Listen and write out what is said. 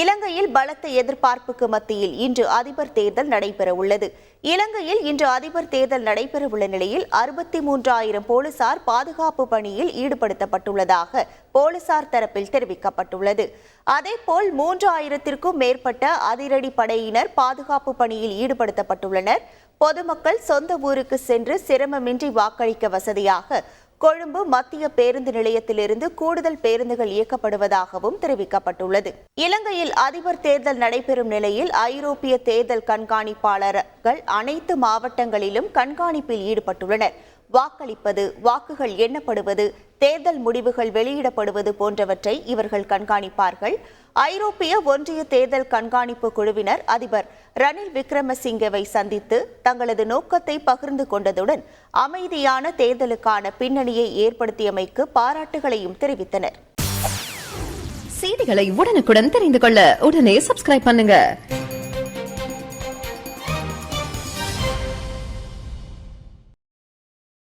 இலங்கையில் பலத்த எதிர்பார்ப்புக்கு மத்தியில் இன்று அதிபர் தேர்தல் நடைபெற உள்ளது இலங்கையில் இன்று அதிபர் தேர்தல் நடைபெறவுள்ள நிலையில் அறுபத்தி மூன்றாயிரம் போலீசார் பாதுகாப்பு பணியில் ஈடுபடுத்தப்பட்டுள்ளதாக போலீசார் தரப்பில் தெரிவிக்கப்பட்டுள்ளது. அதேபோல் மூன்றாயிரத்திற்கும் மேற்பட்ட அதிரடி படையினர் பாதுகாப்பு பணியில் ஈடுபடுத்தப்பட்டுள்ளனர். பொதுமக்கள் சொந்த ஊருக்கு சென்று சிரமமின்றி வாக்களிக்க வசதியாக கொழும்பு மத்திய பேருந்து நிலையத்திலிருந்து கூடுதல் பேருந்துகள் இயக்கப்படுவதாகவும் தெரிவிக்கப்பட்டுள்ளது. இலங்கையில் அதிபர் தேர்தல் நடைபெறும் நிலையில் ஐரோப்பிய தேர்தல் கண்காணிப்பாளர்கள் அனைத்து மாவட்டங்களிலும் கண்காணிப்பில் ஈடுபட்டுள்ளனர். வாக்களிப்பது வாக்குகள் எண்ணப்படுவது தேர்தல் முடிவுகள் வெளியிடப்படுவது போன்றவற்றை இவர்கள் கண்காணிப்பார்கள். ஐரோப்பிய ஒன்றிய தேர்தல் கண்காணிப்பு குழுவினர் அதிபர் ரணில் விக்ரமசிங்கவை சந்தித்து தங்களது நோக்கத்தை பகிர்ந்து கொண்டதுடன் அமைதியான தேர்தலுக்கான பின்னணியை ஏற்படுத்தியமைக்கு பாராட்டுகளையும் தெரிவித்தனர். செய்திகளை உடனுக்குடன் தெரிந்து கொள்ள உடனே சப்ஸ்கிரைப் பண்ணுங்க.